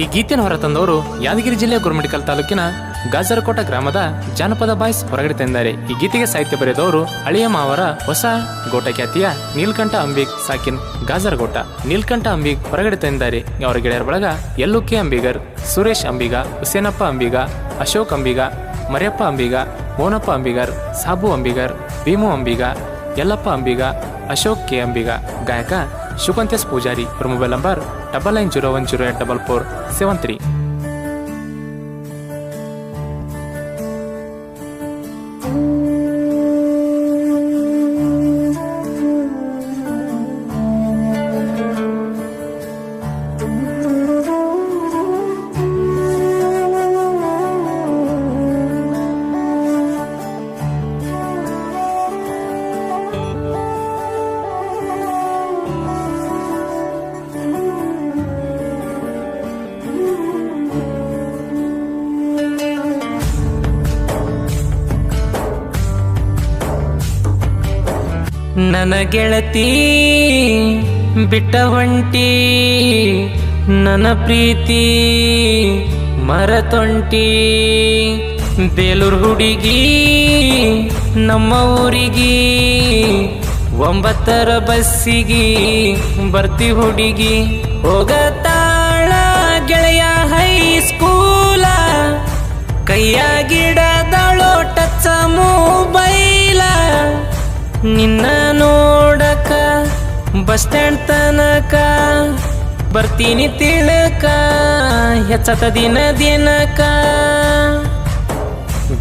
ಈ ಗೀತೆಯನ್ನು ಹೊರತಂದವರು ಯಾದಗಿರಿ ಜಿಲ್ಲೆಯ ಗುರುಮಿಡಿಕಲ್ ತಾಲೂಕಿನ ಗಾಜರಕೋಟ ಗ್ರಾಮದ ಜಾನಪದ ಬಾಯ್ಸ್ ಹೊರಗಡೆ ತಂದಿದ್ದಾರೆ. ಈ ಗೀತೆಗೆ ಸಾಹಿತ್ಯ ಬರೆದವರು ಅಳಿಯ ಮಾವರ ಹೊಸ ಗೋಟ ಖ್ಯಾತಿಯ ನೀಲ್ಕಂಠ ಅಂಬಿಗ್ ಸಾಕಿನ್ ಗಾಜರಗೋಟ. ನೀಲ್ಕಂಠ ಅಂಬಿಗ್ ಹೊರಗಡೆ ತಂದಿದ್ದಾರೆ. ಅವರ ಗೆಳೆಯರ ಬಳಗ ಎಲ್ಲು ಕೆ ಅಂಬಿಗರ್, ಸುರೇಶ್ ಅಂಬಿಗ, ಹುಸೇನಪ್ಪ ಅಂಬಿಗ, ಅಶೋಕ್ ಅಂಬಿಗ, ಮರಿಯಪ್ಪ ಅಂಬಿಗ, ಮೋನಪ್ಪ ಅಂಬಿಗರ್, ಸಾಬು ಅಂಬಿಗರ್, ಭೀಮು ಅಂಬಿಗ, ಯಲ್ಲಪ್ಪ ಅಂಬಿಗ, ಅಶೋಕ್ ಕೆ ಅಂಬಿಗ. ಗಾಯಕ Shukanthesh Poojari mobile number double nine zero one zero eight double four seven three ನನ್ನ ಗೆಳತಿ, ಬಿಟ್ಟ ಹೊಂಟಿ ನನ್ನ ಪ್ರೀತಿ ಮರತೊಂಟಿ ಬೇಲೂರು ಹುಡುಗಿ, ನಮ್ಮ ಊರಿಗೆ, ಒಂಬತ್ತರ ಬಸ್ಸಿಗೆ ಬರ್ತಿ ಹುಡುಗಿ. ಹೋಗತಾಳ ಗೆಳೆಯ ಹೈಸ್ಕೂಲ ಕೈಯ ಗಿಡದಳೋ ಟಚ್ ಮೊಬೈಲ ನಿನ್ನ ಬಸ್ ಸ್ಟ್ಯಾಂಡ್ ತನಕ ಬರ್ತೀನಿ ತಿಳಕ, ಹೆಚ್ಚತ ದಿನ ದಿನಕ.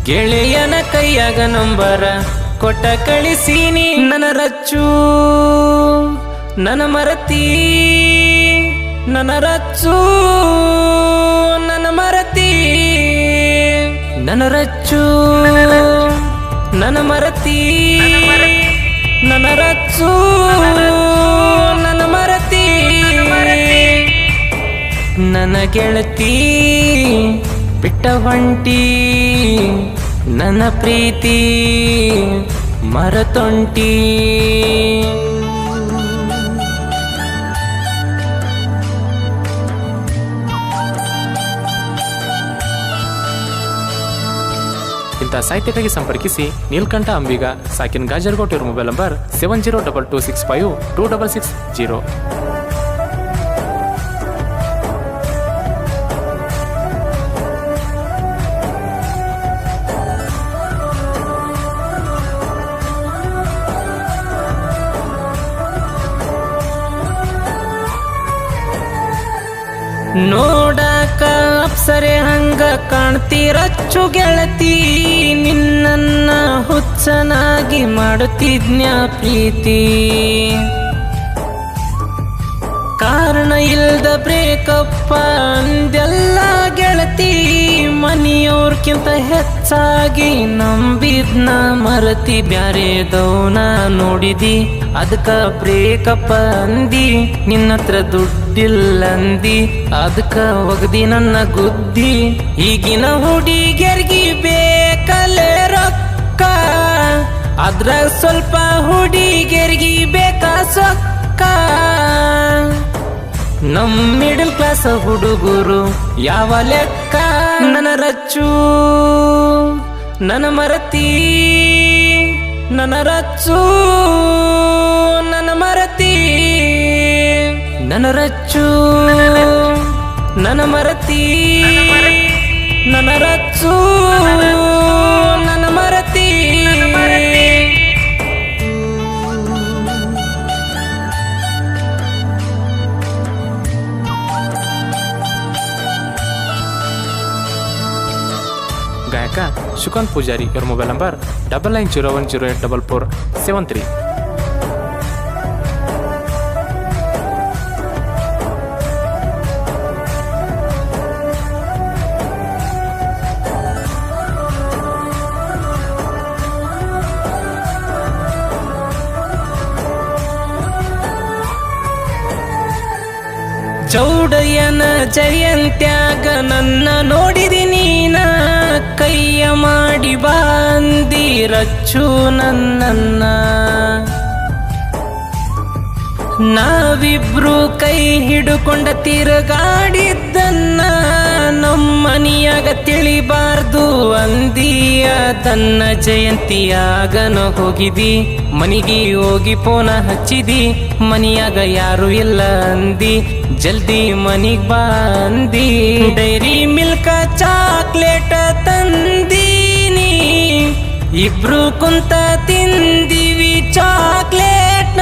ಗೆಳೆಯನ ಕೈಯಾಗ ನಂಬರ ಕೊಟ್ಟ ಕಳಿಸೀನಿ, ನನ್ನ ರಚ್ಚು, ನನ್ನ ಮರತಿ, ನನ್ನ ರಚ್ಚು, ನನ್ನ ಮರತಿ, ನನ್ನ ರಚ್ಚು, ನನ್ನ ಮರತಿ, ನನ್ನ ರಚ್ಚು. ನನ್ನ ಮರತಿ. ನನ್ನ ಗೆಳತಿ ಬಿಟ್ಟ ಹೊಂಟಿ ನನ್ನ ಪ್ರೀತಿ ಮರತೊಂಟಿ. ಇಂಥ ಸಾಹಿತ್ಯಕ್ಕಾಗಿ ಸಂಪರ್ಕಿಸಿ ನೀಲ್ಕಂಠ ಅಂಬಿಗ, ಸಾಕಿನ್ ಗಾಜರ್ಗೋಟ್ ಇವ್ರ mobile number seven zero double two six five two double six zero ಕಾಣ್ತೀರಚ್ಚು ಗೆಳತಿ ನಿನ್ನನ್ನ ಹುಚ್ಚನಾಗಿ ಮಾಡುತ್ತಿದ್ನ್ಯಾ ಪ್ರೀತಿ? ಕಾರಣ ಇಲ್ದ ಬ್ರೇಕಪ್ಪ ಅಂದೆಲ್ಲ ಗೆಳತಿ ಮನೆಯವ್ರಕ್ಕಿಂತ ಹೆಚ್ಚಾಗಿ ನಂಬಿದ್ನ ಮರತಿ ಬ್ಯಾರೆದವನ ನೋಡಿದಿ ಅದಕ್ಕ ಬ್ರೇಕಪ್ಪ ಅಂದಿ, ನಿನ್ನತ್ರ ದುಡ್ಡಿಲ್ಲಂದಿ ಅದಕ್ಕ ಒಗದಿ ನನ್ನ ಗುದ್ದಿ, ಈಗಿನ ಹುಡುಗಿಯರ್ಗಿ ಬೇಕಲೇ ರೊಕ್ಕ, ಅದ್ರಾಗ ಸ್ವಲ್ಪ ಹುಡುಗಿಯರ್ಗಿ ಬೇಕಾ ಸೊಕ್ಕ? ನಮ್ ಮಿಡಲ್ ಕ್ಲಾಸ್ ಹುಡುಗರು ಯಾವ ಲೆಕ್ಕ ನನ್ನ ರಚ್ಚು? ನನ್ನ ಮರತಿ, ನನ್ನ ರಚ್ಚು, ನನ್ನ ಮರತಿ, ನನ್ನ ರಚ್ಚು, ನನ್ನ ಮರತಿ, ನನ್ನ ರಚ್ಚು. ಗಾಯಕ ಶುಕಾಂತ್ ಪೂಜಾರಿ ಇವರ mobile number double nine zero one zero eight double four seven three ಚೌಡಯ್ಯನ ಜಯಂತ್ಯಾಗ ನನ್ನ ನೋಡಿದಿ ನೀನ? ಕೈಯ ಮಾಡಿ ಬಾಂದಿ ರಚ್ಚು ನನ್ನನ್ನ. ನಾವಿಬ್ರು ಕೈ ಹಿಡುಕೊಂಡ ತಿರುಗಾಡಿದ್ದನ್ನ ಕರಿಬಾರ್ದು ಅಂದಿಯ ತನ್ನ ಜಯಂತಿಯಾಗನ ಹೋಗಿದಿ. ಮನಿಗೆ ಹೋಗಿ ಪೋನ ಹಚ್ಚಿದಿ. ಮನಿಯಾಗ ಯಾರು ಇಲ್ಲ ಅಂದಿ. ಜಲ್ದಿ ಮನಿಗ್ ಬಂದಿ. ಡೈರಿ ಮಿಲ್ಕ ಚಾಕ್ಲೇಟ್ ತಂದೀನಿ. ಇಬ್ರು ಕುಂತ ತಿಂದಿವಿ ಚಾಕ್ಲೇಟ್ನ.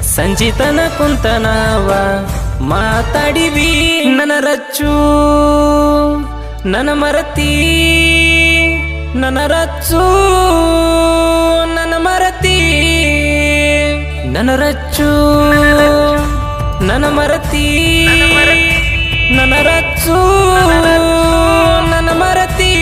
ಸಂಜಿತನ ಕುಂತ ನಾವ ಮಾತಾಡಿವಿ. ನನ್ನ ರಚ್ಚು, ನನ್ನ ಮರತಿ, ನನ್ನ ರಚ್ಚು, ನನ್ನ ಮರತಿ, ನನ್ನ ರಚ್ಚು. ನನ್ನ ಮರತಿ ನನ್ನ ರಚ್ಚು ನನ್ನ ಮರತಿ.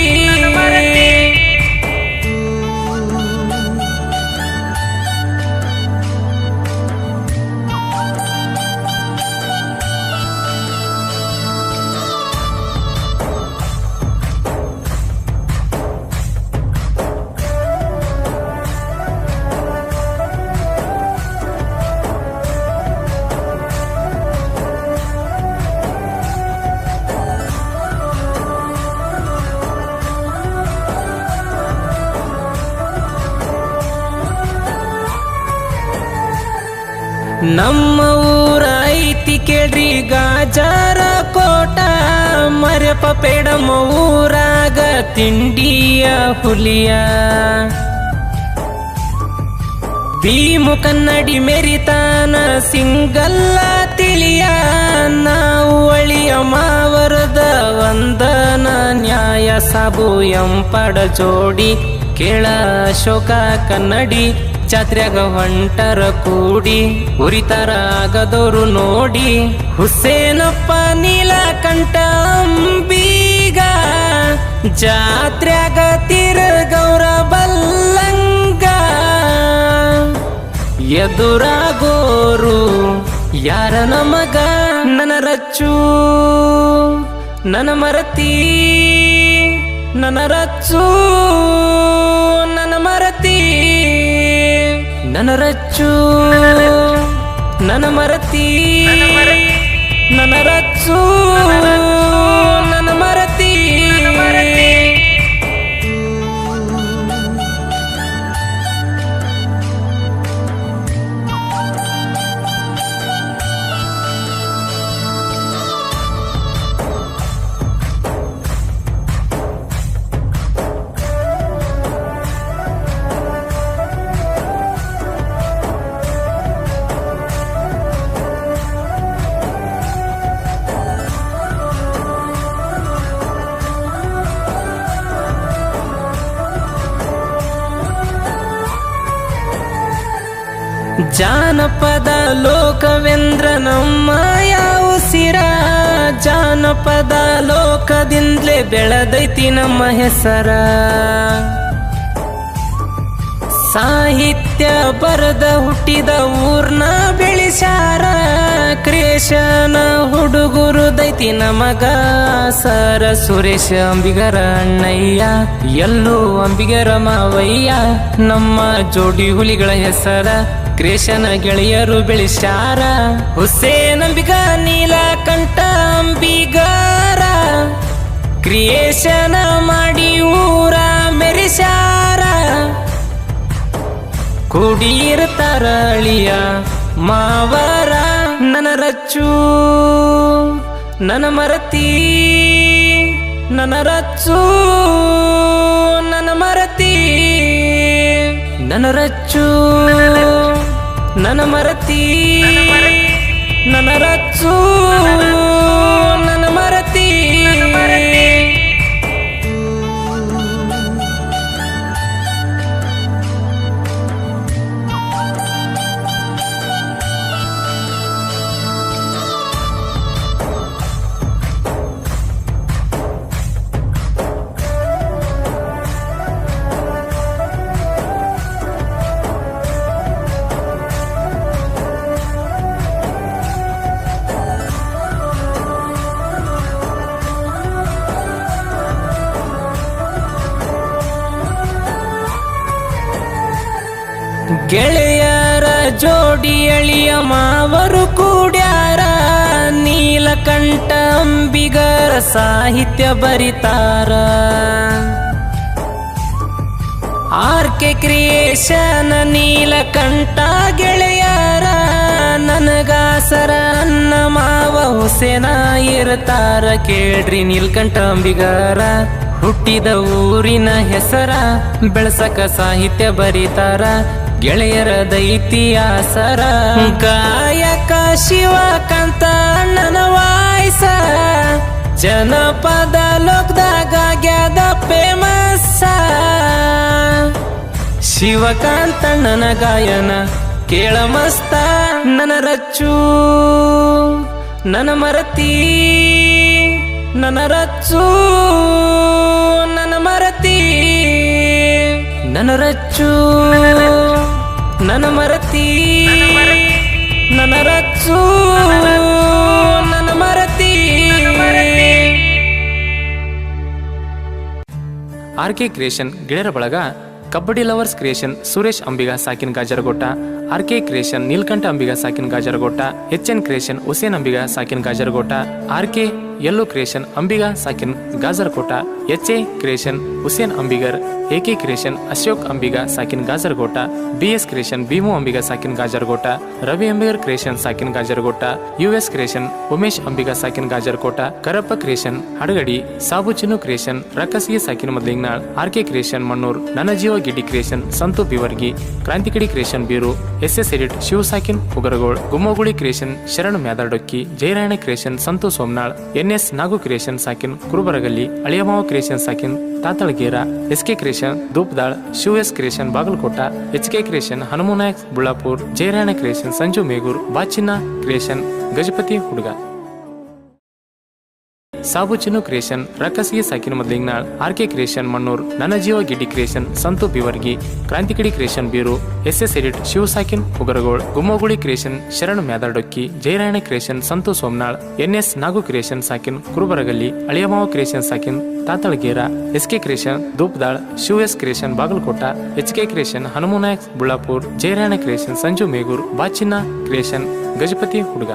ನಮ್ಮ ಊರ ಐತಿ ಕೇಳ್ರಿ ಗಾಜಾರ ಕೋಟ. ಮರೆಪ ಪೇಡಮ ಊರಾಗ ತಿಂಡಿಯ ಹುಲಿಯ. ಭೀಮು ಕನ್ನಡಿ ಮೆರಿತಾನ ಸಿಂಗಲ್ಲ ತಿಳಿಯ. ನಾವು ಅಳಿಯ ಮಾವರದ ವಂದನ ನ್ಯಾಯ ಸಾಬು ಎಂಪಡ ಜೋಡಿ ಕೇಳ ಶೋಕ ಕನ್ನಡಿ. ಜಾತ್ರೆಗ ಹೊಂಟರ ಕೂಡಿ, ಉರಿತರಾಗದೋರು ನೋಡಿ, ಹುಸೇನಪ್ಪ ನೀಲಕಂಠ ಜಾತ್ರ್ಯಾಗ ಜಾತ್ರೆಗ ತಿರುಗೌರ ಬಲ್ಲಂಗ. ಎದುರಾಗೋರು ಯಾರ ನಮಗ ನನ್ನ ರಚ್ಚು? ನನ್ನ ಮರತಿ, ನನ್ನ ರಚ್ಚು? ನನ್ನ ರಚ್ಚು ನನ್ನ ಮರತಿ ನನ್ನ ರಚ್ಚು ನನ್ನ ಮರತಿ. ಜಾನಪದ ಲೋಕವೆಂದ್ರ ನಮ್ಮ ಉಸಿರ ಜಾನಪದ ಲೋಕದಿಂದಲೇ ಬೆಳೆದೈತಿ ನಮ್ಮ ಹೆಸರ. ಸಾಹಿತ್ಯ ಬರದ ಹುಟ್ಟಿದ ಊರ್ನ ಬೆಳೆಸಾರ ಕ್ರೇಶನ ಹುಡುಗುರು ದೈತಿ ನಮಗ ಸರ ಸುರೇಶ ಅಂಬಿಗರ ಅಣ್ಣಯ್ಯ ಎಲ್ಲೂ ಅಂಬಿಗರ ಮಾವಯ್ಯ. ನಮ್ಮ ಜೋಡಿ ಹುಲಿಗಳ ಹೆಸರ ಕ್ರೇಶನ ಗೆಳೆಯರು ಬೆಳೆಸಾರ ಹುಸೇನ್ ಅಂಬಿಗ ನೀಲಕಂಠ ಅಂಬಿಗರ. ಕ್ರಿಯೇಶನ ಮಾಡಿ ಊರ ಮೆರೆಸಾರ ಕುಡಿಯಿರ್ತಾರ ತರಳಿಯ ಮಾವರ ನನ್ನ ರಚ್ಚು ನನ ಮರತಿ, ನನ್ನ ರಚ್ಚು. ನನ್ನ ಮರತಿ, ನನ್ನ ರಚ್ಚು. ನನ್ನ ಮರತಿ, ನನ್ನ ರಚ್ಚು. ಗೆಳೆಯರ ಜೋಡಿ ಅಳಿಯ ಮಾವರು ಕೂಡ್ಯಾರ? ನೀಲ ನೀಲಕಂಠ ಅಂಬಿಗರ ಸಾಹಿತ್ಯ ಬರಿತಾರ. ಆರ್ ಕೆ ಕ್ರಿಯೇಷನ್ ನೀಲಕಂಠ ಗೆಳೆಯರ, ನನಗಾಸರ ಅನ್ನ ಮಾವ ಹುಸೇನ ಇರ್ತಾರ. ಕೇಳ್ರಿ ನೀಲಕಂಠ ಅಂಬಿಗರ. ಹುಟ್ಟಿದ ಊರಿನ ಹೆಸರ ಬೆಳಸಕ ಸಾಹಿತ್ಯ ಬರೀತಾರ. ಗೆಳೆಯರ ದೈತಿಹಾಸರ ಗಾಯಕ ಶಿವಕಾಂತ ಅಣ್ಣನ ವಾಯ್ಸ. ಜನಪದ ಲೋಕದಾಗ ಆಗ್ಯಾದ ಶಿವಕಾಂತ ಶಿವಕಾಂತಣ್ಣನ ಗಾಯನ ಕೇಳ ಮಸ್ತ ನನ್ನ ರಚ್ಚು ನನ್ನ ಮರತಿ. ನನ್ನ ರಚ್ಚು, ನನ್ನ ಮರತಿ, ನನ್ನ ರಚ್ಚು, ನನ್ನ ಮರತಿ, ನನ್ನ ರಚ್ಚು, ನನ್ನ ಮರತಿ. ಆರ್ ಕೆ ಕ್ರಿಯೇಷನ್ ಗೆಳೆಯರ ಬಳಗ, kabaddi lovers creation Suresh Ambiga, ಸಾಕಿನ್ Gajaragota. R K creation Neelkanth Ambiga, ಸಾಕಿನ್ Gajaragota. H N creation Hussain Ambiga, ಸಾಕಿನ್ Gajaragota. R K yellow creation Ambiga ಸಾಕಿನ್ Gajarakota H A creation Hussain Ambigar A K creation Ashok Ambiga ಸಾಕಿನ್ Gajargota B S creation Bhimu Ambiga ಸಾಕಿನ್ Gajaragota Ravi Ambigar creation ಸಾಕಿನ್ Gajaragota U S creation Umesh Ambiga ಸಾಕಿನ್ Gajarkota Karappa creation Hadagadi Sabu Chinnu creation ರಕ್ಕಸಿಗೆ ಸಾಕಿನ Modalingnal R K creation Mannur ನನ್ನ ಜೀವ Giddi creation Santu Bivargi Krantikidi creation Biru S S edit Shiva ಸಾಕಿನ್ Ugaragol Gummaguli creation Sharan Myadadokki Jayarayana creation Santu Somanal N S Nagu creation ಸಾಕಿನ್ Kurubaragalli ಅಳಿಯಮಾವ creation ಸಾಕಿನ್ Tatalagera S K creation Dupdal Shiva S creation, Bagalkot H K creation Hanumanayak Bullapur Jayarayana creation, Sanju Megur, Bachinna creation, Gajapati ಹುಡುಗ. Sabu Chinnu creation ರಕ್ಕಸಿಗೆ ಸಾಕಿನ Modalingnal R K creation, Mannur ನನ್ನ ಜೀವ Giddi creation, Santu Bivargi, Krantikidi creation Biru S S edit, Shiva ಸಾಕಿನ್ Ugaragol Gummaguli creation, Sharan Myadadokki Jayarayana creation, Santu Somanal, N S Nagu creation ಸಾಕಿನ್, Kurubaragalli, ಅಳಿಯಮಾವ creation ಸಾಕಿನ್ Tatalagera S K creation Dupdal Shiva S creation Bagalkot H K creation Hanumanayak, Bullapur Jayarayana creation Sanju Megur Bachinna creation Gajapati ಹುಡುಗ.